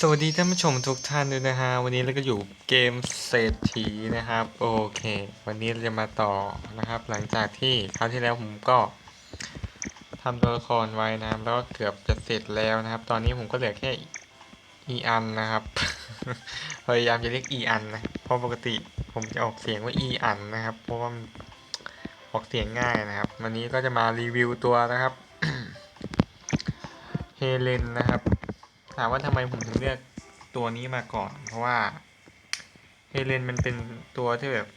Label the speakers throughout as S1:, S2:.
S1: สวัสดีท่านผู้ชมทุกท่านด้วยนะฮะ วันนี้เราก็อยู่เกมเศรษฐีนะครับ โอเค วันนี้เราจะมาต่อนะครับ หลังจากที่คราวที่แล้วผมก็ทำตัวละครไว้นะครับแล้วก็เกือบจะเสร็จแล้วนะครับ ตอนนี้ผมก็เหลือแค่อีอันนะครับ พยายามจะเรียกอีอันนะ เพราะปกติผมจะออกเสียงว่าอีอันนะครับ เพราะว่ามันออกเสียงง่ายนะครับ วันนี้ก็จะมารีวิวตัวนะครับ เฮเลนนะครับ ถามว่าทำไมผมถึงเลือกตัวนี้มาก่อน เพราะว่าเฮเลนมันเป็นตัวที่แบบ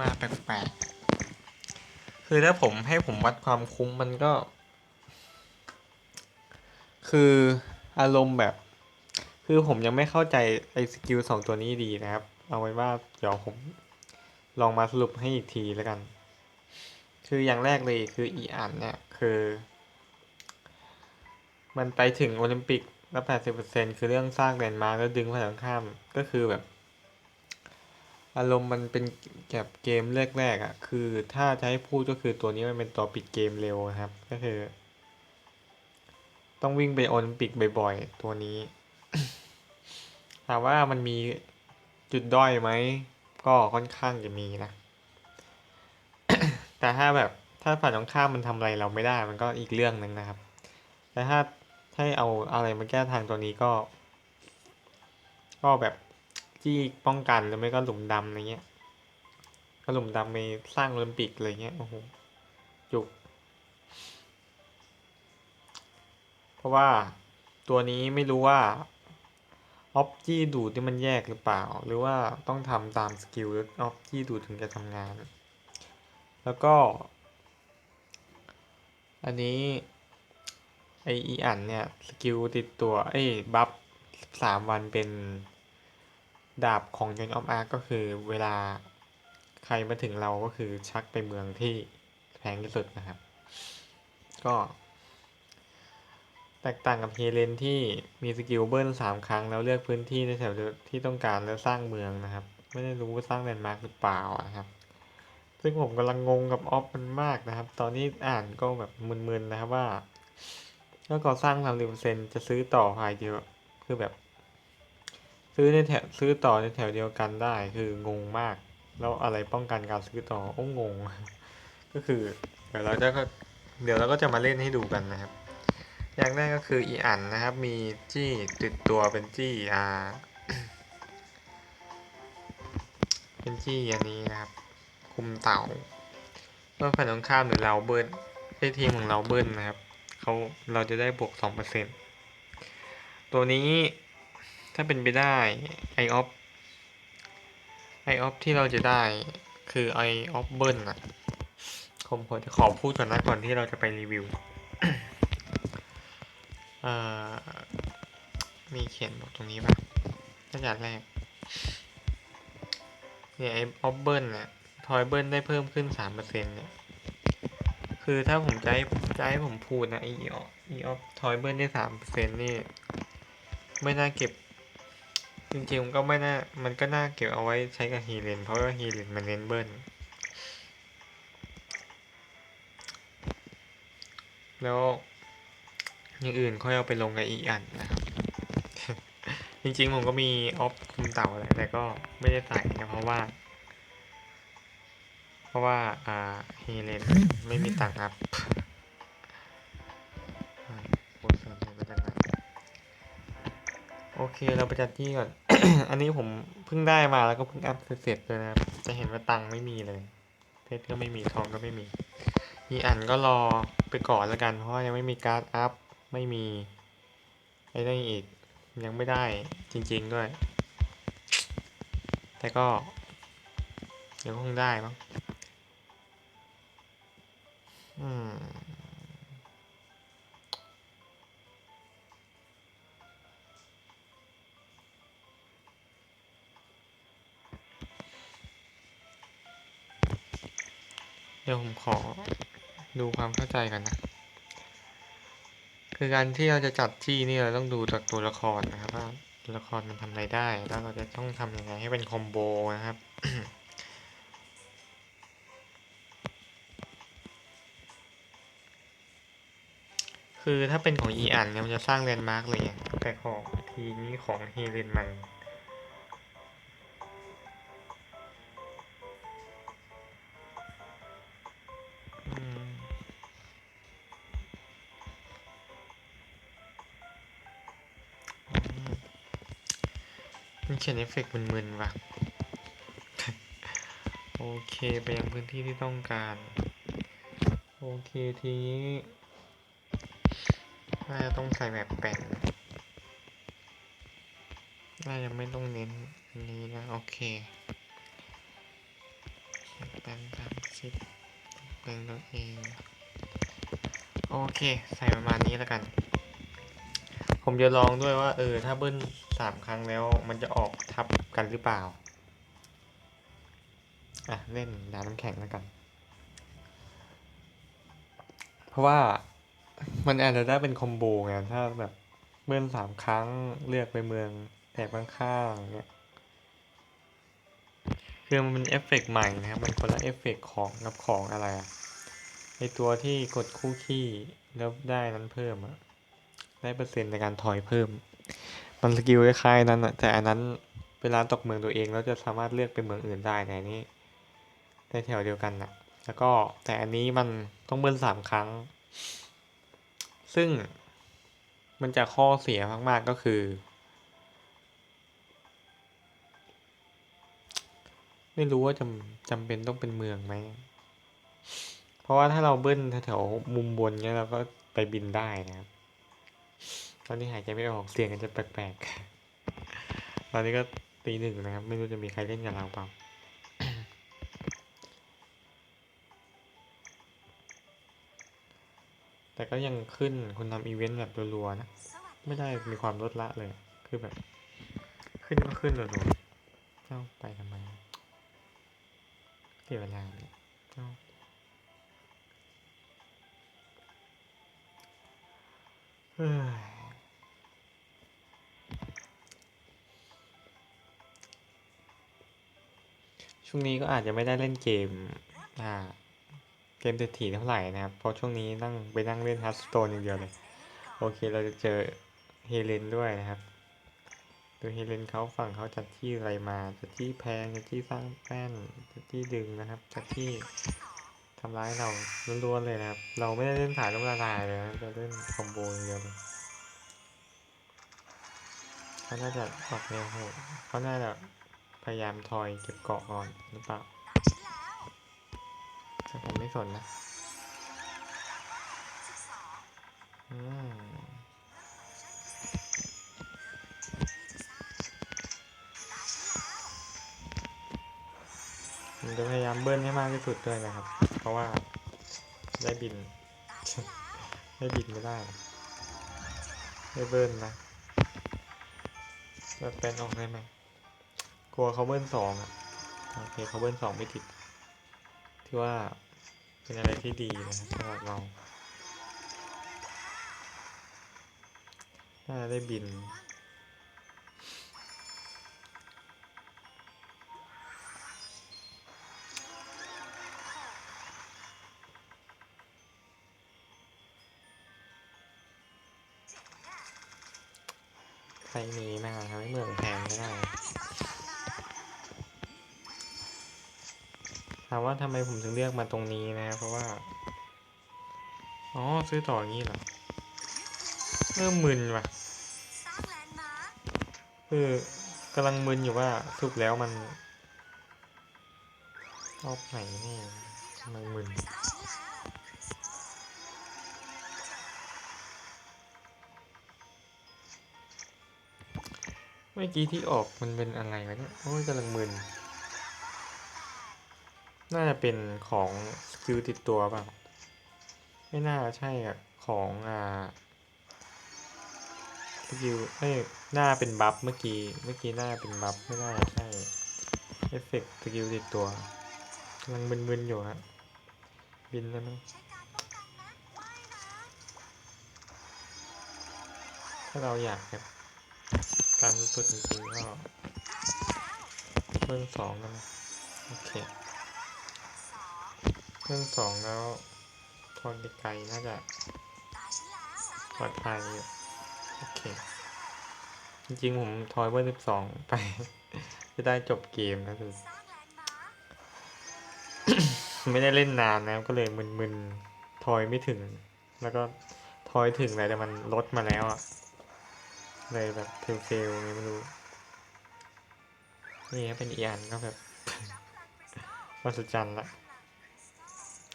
S1: มาแปลกๆ คือถ้าผมให้ผมวัดความคุ้มมันก็ คืออารมณ์แบบ คือผมยังไม่เข้าใจไอ้สกิลสองตัวนี้ดีนะครับ เอาไว้ว่าเดี๋ยวผมลองมาสรุปให้อีกทีแล้วกัน คืออย่างแรกเลยคืออีอันเนี่ยคือ มันไปถึงโอลิมปิกแล้วแปดสิบเปอร์เซ็นคือเรื่องสร้างแลนด์มาร์กแล้วดึงฝ่ายตรงข้ามก็คือแบบ อารมณ์มันเป็นแบบเกมแรกๆอะ คือถ้าจะให้พูดก็คือตัวนี้มันเป็นตัวปิดเกมเร็วนะครับ ก็คือ ต้องวิ่งไปโอลิมปิกบ่อยๆ ตัวนี้ถามว่ามันมีจุดด้อยไหม ก็ค่อนข้างจะมีนะ แต่ถ้าแบบถ้าฝ่ายตรงข้ามมันทำอะไรเราไม่ได้ มันก็อีกเรื่องหนึ่งนะครับ แต่ถ้า ให้เอาอะไรมาแก้ทางตัวนี้ก็ ก็แบบจี้ป้องกันหรือไม่ก็หลุมดำอะไรเงี้ยก็หลุมดำไปสร้างโอลิมปิกอะไรเงี้ยโอ้โหจุก เพราะว่าตัวนี้ไม่รู้ว่าออฟจี้ดูดที่มันแยกหรือเปล่า หรือว่าต้องทำตามสกิลแล้วออฟจี้ดูดถึงจะทำงาน แล้วก็ อันนี้ ไออีอันเนี่ยสกิลติดตัวเอ้บัฟสามวันเป็นดาบของยนออฟอาร์ก็คือเวลาใครมาถึงเราก็คือชักไปเมืองที่แพงที่สุดนะครับ ก็ แตกต่างกับเฮเลนที่มีสกิลเบิ้ลสามครั้งแล้วเลือกพื้นที่ในแถวที่ต้องการแล้วสร้างเมืองนะครับ ไม่ได้รู้ว่าสร้างแลนด์มาร์กหรือเปล่านะครับ ซึ่งผมกำลังงงกับออฟมันมากนะครับ ตอนนี้อ่านก็แบบมึนๆนะครับว่า ก็ก่อสร้างทำริมเปอร์เซ็นจะซื้อต่อภายเดียว คือแบบ ซื้อในแถวซื้อต่อในแถวเดียวกันได้คืองงมาก แล้วอะไรป้องกันการซื้อต่อโอ้งง ก็คือเดี๋ยวเราจะก็เดี๋ยวเราก็จะมาเล่นให้ดูกันนะครับอย่างแรกก็คืออีอันนะครับ มีจี้ติดตัวเป็นจี้อ่าเป็นจี้อันนี้นะครับ คุมเต่าเมื่อฝ่ายตรงข้ามหรือเราเบิ้ลไอทีมของเราเบิ้ลนะครับ เขาเราจะได้บวกสองเปอร์เซ็นตัวนี้ถ้าเป็นไปได้ไอออฟไอออฟที่เราจะได้คือไอออฟเบิลอะผมขอจะขอพูดก่อนนะก่อนที่เราจะไปรีวิวมีเขียนบอกตรงนี้ป่ะถ้าอย่างแรก เนี่ยไอออฟเบิลเนี่ยทอยเบิลได้เพิ่มขึ้นสามเปอร์เซ็นเนี่ย คือถ้าผมจะให้จะให้ผมพูดนะไอออไอออฟทอยเบิลได้สามเปอร์เซ็นนี่ ไม่น่าเก็บ จริงๆมันก็ไม่น่า มันก็น่าเก็บเอาไว้ใช้กับฮีเลนเพราะว่าฮีเลนมันเน้นเบิลแล้วอย่างอื่นค่อยเอาไปลงกับอีอันนะครับ จริงๆผมก็มีออฟคุมเต่าแหละแต่ก็ไม่ได้ใส่นะเพราะว่า เพราะว่า อ่าฮีเลนไม่มีตังค์อัพโอเสริมเลยมาจากไหนโอเคเราไปจัดที่ก่อน อันนี้ผมเพิ่งได้มาแล้วก็เพิ่งอัพเสร็จเลยนะครับ จะเห็นว่าตังค์ไม่มีเลย เพชรก็ไม่มีทองก็ไม่มีอีอันก็รอไปก่อนแล้วกัน เพราะยังไม่มีการ์ดอัพ ไม่มีไอ้นั่นอีก ยังไม่ได้จริงๆด้วย แต่ก็ เดี๋ยวคงได้มั้ง เดี๋ยวผมขอดูความเข้าใจกันนะ คือการที่เราจะจัดที่นี่เราต้องดูจากตัวละครนะครับว่าตัวละครมันทำอะไรได้ แล้วเราจะต้องทำยังไงให้เป็นคอมโบนะครับ คือถ้าเป็นของอีอันเนี่ยมันจะสร้างแลนด์มาร์กเลยแต่ของทีนี้ของเฮเลนมันอืมมมันเขียนเอฟเฟกต์มึนๆว่ะ โอเค ไปยังพื้นที่ที่ต้องการ โอเคทีนี้ น่าจะต้องใส่แบบแปะน่าจะไม่ต้องเน้นอันนี้นะโอเคแปลงตามชิปแปลงตัวเอง โอเค ใส่ประมาณนี้แล้วกัน ผมจะลองด้วยว่า เออ ถ้าเบิ้ลสามครั้งแล้ว มันจะออกทับกันหรือเปล่า อะ เล่นดาน้ำแข็งแล้วกัน เพราะว่า มันอาจจะได้เป็นคอมโบไงถ้าแบบเบิ้ลสามครั้งเลือกไปเมืองแถบข้างๆเนี่ยคือมันเป็นเอฟเฟกต์ใหม่นะครับ มันคนละเอฟเฟกต์ของกับของอะไรอะไอตัวที่กดคู่ขี้แล้วได้นั้นเพิ่มอะได้เปอร์เซ็นต์ในการถอยเพิ่ม มันสกิลคล้ายๆนั้นอะแต่อันนั้นเวลาตกเมืองตัวเองแล้วจะสามารถเลือกไปเมืองอื่นได้แต่อันนี้ได้แถวเดียวกันนะแล้วก็แต่อันนี้มันต้องเบิ้ลสามครั้ง ซึ่งมันจะข้อเสียมากๆก็คือ ไม่รู้ว่าจำจำเป็นต้องเป็นเมืองไหม เพราะว่าถ้าเราเบิ้ลแถวมุมบนเงี้ยเราก็ไปบินได้นะครับ ตอนนี้หายใจไม่ออกเสียงกันจะแปลกๆ ตอนนี้ก็ตีหนึ่งนะครับ ไม่รู้จะมีใครเล่นกับเราเปล่า ก็ยังขึ้นคุณทำอีเวนต์แบบรัวๆนะ ไม่ได้มีความลดละเลย คือแบบ ขึ้นก็ขึ้นรัวๆเจ้าไปทำไมเสียเวลาเนี่ยเจ้าเฮ้ยช่วงนี้ก็อาจจะไม่ได้เล่นเกม อ่า เกมเศรษฐีเท่าไหร่นะครับ เพราะช่วงนี้นั่งไปนั่งเล่นฮัสโตนอย่างเดียวเลย โอเคเราจะเจอเฮเลนด้วยนะครับดูเฮเลนเขาฝั่งเขาจัดที่อะไรมาจัดที่แพงจัดที่สร้างแป้นจัดที่ดึงนะครับจัดที่ทำร้ายเราล้วนๆเลยนะครับ เราไม่ได้เล่นสายล้มละลายเลยนะจะเล่นคอมโบอย่างเดียวเลยเขาน่าจะออกแนวโหดเขาน่าจะพยายามทอยเก็บเกาะก่อนหรือเปล่า แต่ผมไม่สนนะอืมผมจะพยายามเบิ้ลให้มากที่สุดด้วยนะครับ เพราะว่าได้บิน ได้บินไม่ได้ ได้เบิ้ลนะแบบเป็นออกได้ไหมกลัวเขาเบิ้ลสองอะ โอเคเขาเบิ้ลสองไม่ติด ที่ว่าเป็นอะไรที่ดีนะครับสำหรับเราน่าได้บินใครมีมาทำให้เมืองแพงไม่ได้ ถามว่าทำไมผมถึงเลือกมาตรงนี้นะ เพราะว่า อ๋อ ซื้อต่ออย่างนี้เหรอเริ่มมึนว่ะ คือกำลังมึนอยู่ว่าสรุปแล้วมันรอบไหนนี่กำลังมึนเมื่อกี้ที่ออกมันเป็นอะไรวะเนี่ย โอ้ยกำลังมึน น่าจะเป็นของสกิลติดตัวเปล่าไม่น่าใช่อะของอ่าสกิลเอ้ยหน้าเป็นบัฟเมื่อกี้ เมื่อกี้หน้าเป็นบัฟไม่น่าใช่เอฟเฟกต์สกิลติดตัวกำลังมึนๆอยู่ฮะบินแล้วมั้งถ้าเราอยากแบบการสุดจริงๆก็เพิ่มสองกันนะโอเค เพิ่มสองแล้วทอนไกลๆน่าจะปลอดภัยอยู่โอเค จริงๆ ผมทอยเบอร์สิบสองไป จะได้จบเกมนะคือ
S2: สร้าง
S1: ไม่ได้เล่นนานนะก็เลยมึนๆ ทอยไม่ถึง แล้วก็ทอยถึงเลยแต่มันลดมาแล้วอะ เลยแบบเฟลๆไงไม่รู้ นี่เป็นอีอันก็แบบ
S2: รับพลังคริสตัล
S1: วัศจรรย์ละ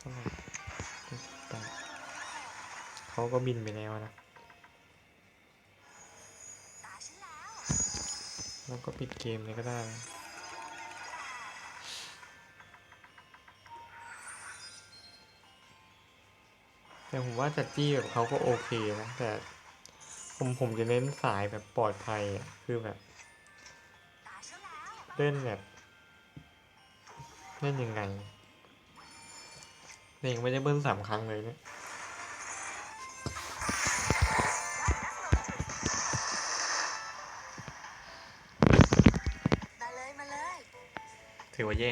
S2: พลังคริสตัล
S1: เท่าไหร่แต่เขาก็บินไปแล้วนะ
S2: แล้ว
S1: ก็ปิดเกมเลยก็ได้แต่ผมว่าจัดจี้แบบเขาก็โอเคนะแต่ผมผมจะเน้นสายแบบปลอดภัยอะคือแบบเล่นแบบเล่นยังไง นี่ยยังไม่ได้เบิ้ลสามครั้งเลยเนี่ย
S2: มาเลยมาเลย
S1: ถือว่าแย่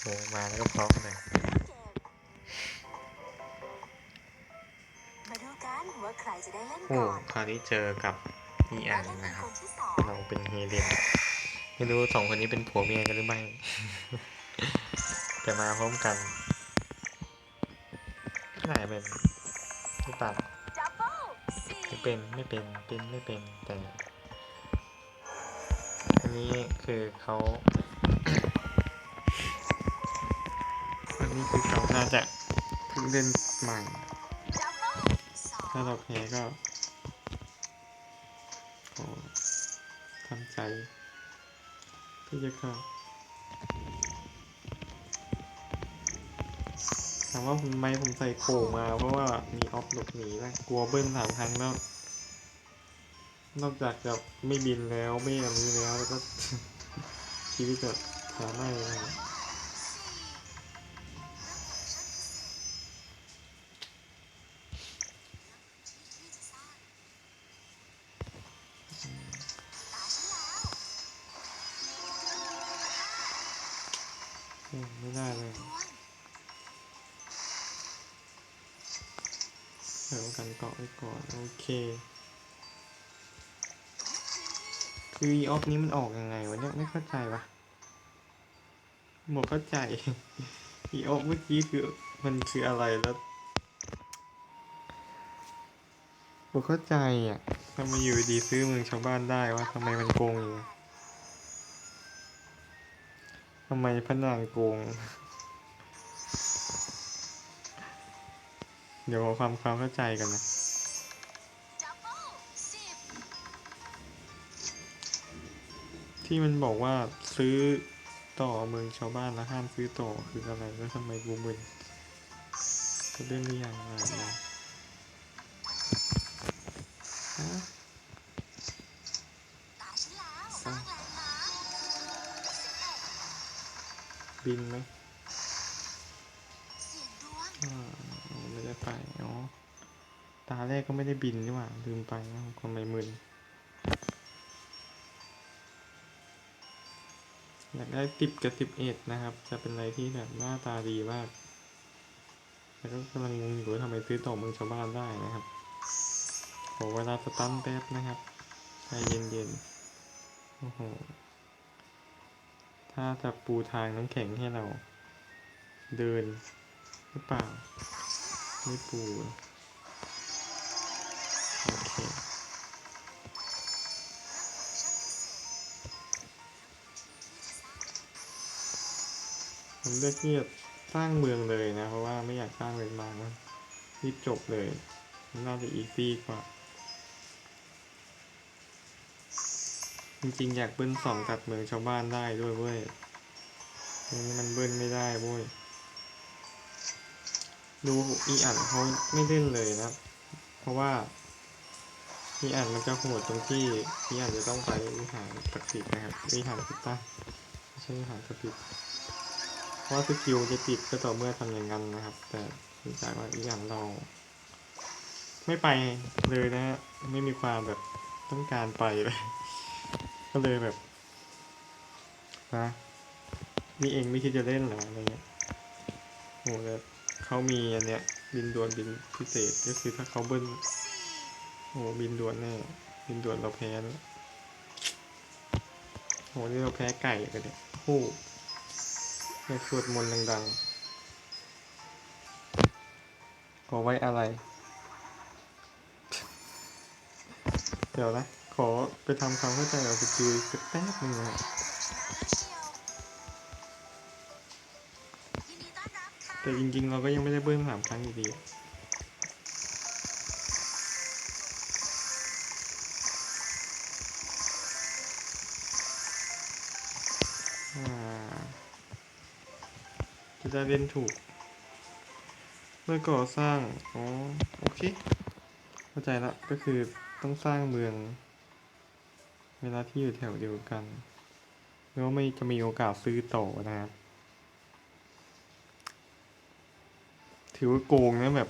S1: โอ้มาแล้วก็พร้อมเลย
S2: เกมมาดูกันว่าใครจะได้เล่น
S1: โอ้
S2: ก่อน
S1: คราวนี้เจอกับอีอั
S2: และ
S1: น
S2: เล่นเป็น
S1: นะครั
S2: ค
S1: บ
S2: นที่สอง
S1: เราเป็นเฮเลนไม่รู้สองคนนี้เป็นผัวเมียกันหรือไม่ แต่มาพร้อมกันน่าจะเป็นหรือเปล่า
S2: ดับเบิลสี่
S1: ไม่เป็นไม่เป็นเป็นไม่เป็นแต่ อันนี้คือเขาอันนี้คือเขาน่าจะเพิ่งเล่นใหม่ ถ้าเราแพ้ก็ทำใจที่จะเข้าามว่าผมไมผมใส่โขมาเพราะว่ามีออฟหลบหนีนะกลัวเบิ้ลสามครั้งแล้ว นอกจากจะไม่บินแล้วไม่อันนี้แล้วแล้วก็ชีวิตจะหาไม่นะไม่ได้เลย เดี๋ยวกันเกาะไว้ก่อน โอเคคือออฟนี้มันออกยังไงวะเนี่ยไม่เข้าใจวะหมดเข้าใจอีออฟเมื่อกี้คือมันคืออะไรแล้วหมดเข้าใจอะทำไมอยู่ดีซื้อเมืองชาวบ้านได้วะทำไมมันโกงอย่างเงี้ยทำไมพนันโกง เดี๋ยวขอความความเข้าใจกันนะที่มันบอกว่าซื้อต่อเมืองชาวบ้านแล้วห้ามซื้อต่อคืออะไรแล้วทำไมกูมึนจะเล่นหรือยังอะนะฮะ
S2: ต บิ
S1: นนี่หว่าลืมไปนะทำไมมึนอยากได้ติบกับสิบเอ็ดนะครับ จะเป็นอะไรที่แบบหน้าตาดีมากแต่ก็กำลังงงอยู่ว่าทำไมซื้อต่อเมืองชาวบ้านได้นะครับ ขอเวลาสตันแป๊บนะครับใจเย็นๆ โอ้โห ถ้าจะปูทางน้ำแข็งให้เรา เดินหรือเปล่า ไม่ปู ผมเลือกที่จะสร้างเมืองเลยนะ เพราะว่าไม่อยากสร้างเลยมานะรีบจบเลย น่าจะอีซี่กว่า จริงๆ อยากเบิ้ลสองตัดเมืองชาวบ้านได้ด้วยเว้ยนนี้มันเบิ้ลไม่ได้เว้ย ดูอีอ่านเขาไม่เล่นเลยนะ เพราะว่าอีอ่านมันจะโหดตรงที่อีอ่านจะต้องไปวิหารศักดิ์สิทธิ์นะครับวิหารพิตตาไม่ใช่วิหารศักดิ์สิทธิ์ เพราะสกิลจะติดก็ต่อเมื่อทำอย่างนั้นนะครับ แต่ที่จากว่าอีอ่านเรา ไม่ไปเลยนะฮะไม่มีความแบบต้องการไปเลย ก็เลยแบบนะนี่เองไม่คิดจะเล่นหรออะไรเงี้ยโหแล้วเขามีอันเนี้ยบินด่วนบินพิเศษก็คือถ้าเขาเบิ้ลโหบินด่วนแน่บินด่วนเราแพ้แล้วโหนี่เราแพ้ไก่กันเนี่ยโอ้ อยาสวดมนต์ดังๆ ขอไว้อะไร เดี๋ยวนะ ขอไปทำความเข้าใจกับสกิลอีกสักแป๊บนึงนะฮะ
S2: ยินดีต้อนรับค่ะ
S1: แต่จริงๆ เราก็ยังไม่ได้เบิ้ลสามครั้งอยู่ดี จะได้เล่นถูก เมื่อก่อสร้าง อ๋อ โอเค เข้าใจละ ก็คือต้องสร้างเมือง เวลาที่อยู่แถวเดียวกัน แล้วไม่จะมีโอกาสซื้อต่อนะครับ ถือว่าโกงนะแบบ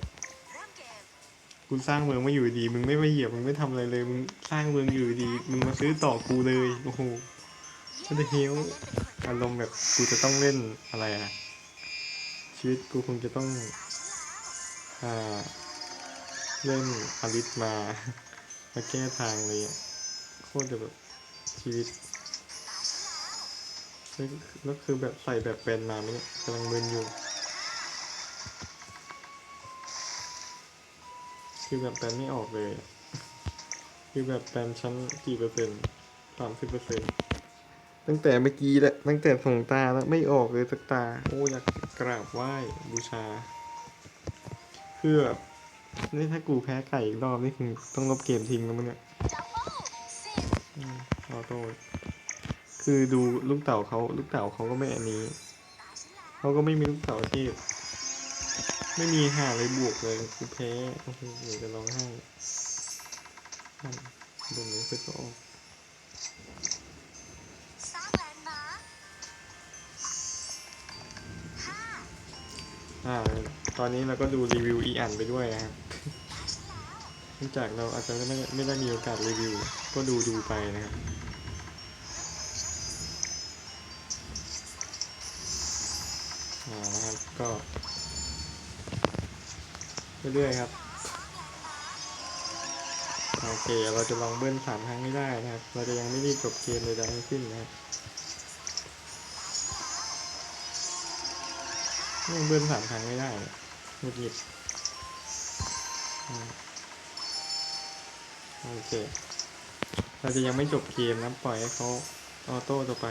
S2: กู
S1: สร้างเมืองมาอยู่ดี มึงไม่มาเหยียบ มึงไม่ทำอะไรเลย มึงสร้างเมืองอยู่ดี มึงมาซื้อต่อกูเลย โอ้โห What the hell อารมณ์แบบกูจะต้องเล่นอะไรอะ ชีวิตกูคงจะต้องอาเล่นอลิสมามาแก้ทางเลยอะโคตรจะแบบชีวิตแล้วคือแบบใส่แบบเป็นมาไหมเนี่ยกำลังเบินอยู่ คือแบบแปลนไม่ออกเลย คือแบบแปลนชั้นกี่เปอร์เซ็นต์สามสิบเปอร์เซ็นต์ตั้งแต่เมื่อกี้แหละตั้งแต่ส่งตาแล้วไม่ออกเลยสักตา โอ้อยาก กราบไหว้บูชา คือแบบนี่ถ้ากูแพ้ไก่อีกรอบนี่คือต้องลบเกมทิ้งแล้วมั้งเนี่ย
S2: ดับเบิลสิบ
S1: อืมอโต้คือดูลูกเต่าเขาลูกเต่าเขาก็ไม่อันนี้เขาก็ไม่มีลูกเต่าเทพไม่มีหาเลยบวกเลยคือแพ้โอ้โหเดี๋ยวจะร้องไห้อะบนนี้คือก็ออก อ่า ตอนนี้เราก็ดูรีวิวอีอันไปด้วยนะครับเนื่องจากเราอาจจะไม่ได้ไม่ได้มีโอกาสรีวิว ก็ดูดูไปนะครับอ่านะครับก็เรื่อยๆครับโอเค เราจะลองเบิ้ลสามครั้งไม่ได้นะครับ เราจะยังไม่ได้จบเกมเลยทั้งสิ้นนะครับ ยังเบิ้ลสามครั้งไม่ได้เงียหงุดหงิดโอเค เราจะยังไม่จบเกมนะปล่อยให้เขาออโต้ต่อไป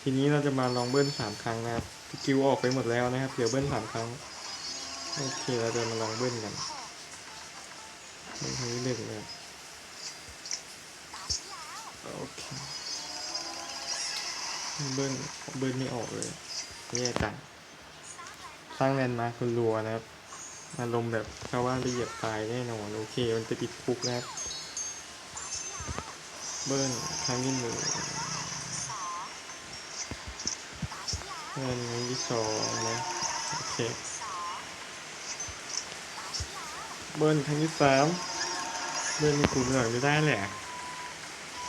S1: ทีนี้เราจะมาลองเบิ้ลสามครั้งนะครับสกิลออกไปหมดแล้วนะครับเหลือเบิ้ลสามครั้ง โอเค เราจะมาลองเบิ้ลกันเบิ้ลครั้งที่หนึ่งนะครับ
S2: ตาฉันแล้ว
S1: โอเคเบิ้ลเบิ้ลไม่ออกเลยแย่จัง สร้างแลนด์มาร์คคุณรัวนะครับ อารมณ์แบบชาวบ้านไปเหยียบตายแน่นอนโอเค มันจะติดคุกนะครับ เบิ้ลครั้งที่หนึ่ง
S2: สองตาฉันแล้ว
S1: เบิ้ลครั้งที่สองนะโอเค เบิ้ลครั้งที่สามเบิ้ลมีกูเหนื่อยไม่ได้แหละ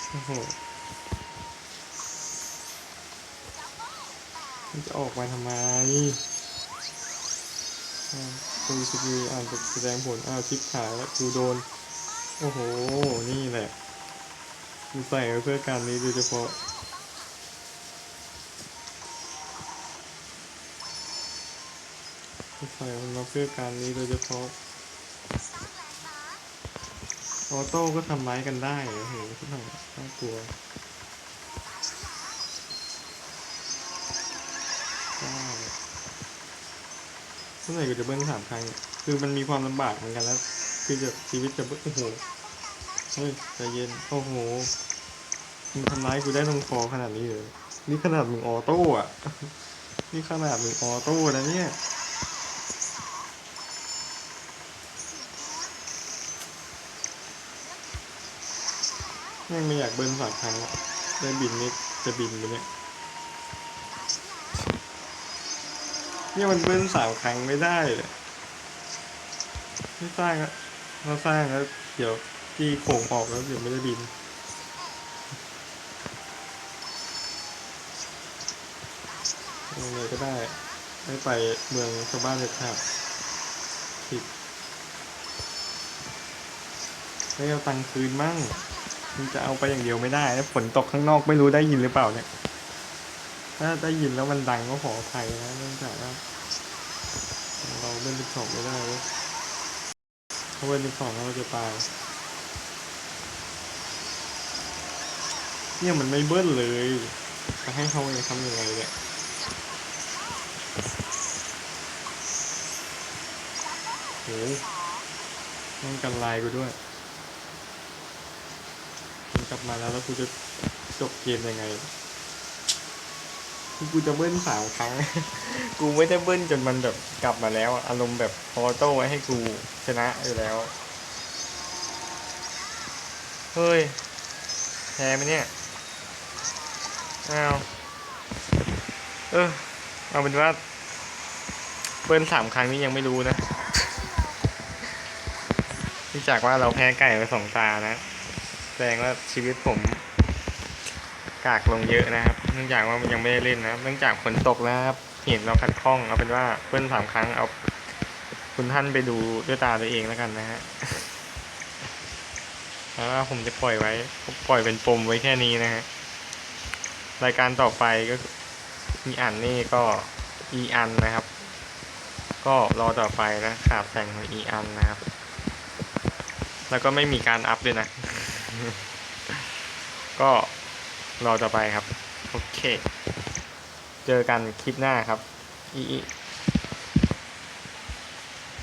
S1: โอ้โหมันจะออกมาทำไม อ่าดูสกิลอ่านแสดงผลอ้าวชิปขายแล้วกูโดน โอ้โห นี่แหละกูใส่ไว้เพื่อการนี้โดยเฉพาะใส่มันมาเพื่อการนี้โดยเฉพาะออโต้ก็ทำร้ายกันได้โอ้โหทุกอย่างน่ากลัว
S2: ตาฉันแล้ว
S1: ได้ เมื่อไหร่กูจะเบิ้ลสามครั้ง คือมันมีความลำบากเหมือนกันแล้ว คือจะชีวิตจะเบิ้ลโอ้โห เฮ้ยใจเย็น โอ้โหมึงทำร้ายกูได้ตรงคอขนาดนี้เลยนี่ขนาดมึงออโต้อะนี่ขนาดมึงออโต้นะเนี่ยแม่งไม่อยากเบิ้ลสามครั้งอะได้บินนี่จะบินไปเนี่ย นี่ยมันเบิ้ลสามครั้งไม่ได้เลยไม่สร้างอะเราสร้างแล้วเดี๋ยวที่โขงออกแล้วเดี๋ยวไม่ได้บินยังไงก็ได้ไม่ไปเมืองชาวบ้านเด็ดขาดผิดไม่เอาตังค์คืนมั่งมึงจะเอาไปอย่างเดียวไม่ได้ฝนตกข้างนอกไม่รู้ได้ยินหรือเปล่าเนี่ย ถ้าได้ยินแล้วมันดังก็ขออภัยนะเนื่องจากว่าเราเล่นลูกสองไม่ได้เว้ยเพราะว่าลูกสองแล้วเราจะตายเนี่ยมันไม่เบิ้ลเลยจะให้เขาจะทำยังไงเนี่ยโหมันกันลายกูด้วยมันกลับมาแล้วแล้วกูจะจบเกมยังไง กูจะเบิ้ลสามครั้ง กูไม่ได้เบิ้ลจนมันแบบกลับมาแล้ว อารมณ์แบบออโต้ไว้ให้กูชนะอยู่แล้ว เฮ้ยแพ้ไหมเนี่ยอ้าวเออเอาเป็นว่า เบิ้ลสามครั้งนี้ยังไม่รู้นะเนื่จากว่าเราแพ้ไก่ไปสองตานะแสดงว่าชีวิตผม กากลงเยอะนะครับ เนื่องจากว่ามันยังไม่ได้เล่นนะครับ เนื่องจากฝนตกแล้วครับเห็นเราขัดข้องเอาเป็นว่าเบิ้ลสามครั้งเอาคุณท่านไปดูด้วยตาตัวเองแล้วกันนะฮะแล้วผมจะปล่อยไว้ปล่อยเป็นปมไว้แค่นี้นะฮะรายการต่อไปก็มีอันนี่ก็อีอันนะครับ ก็รอต่อไปนะขาดแต่งของอีอันนะครับ แล้วก็ไม่มีการอัพด้วยนะ ก็ รอต่อไปครับ โอเค เจอกันคลิปหน้าครับอีอี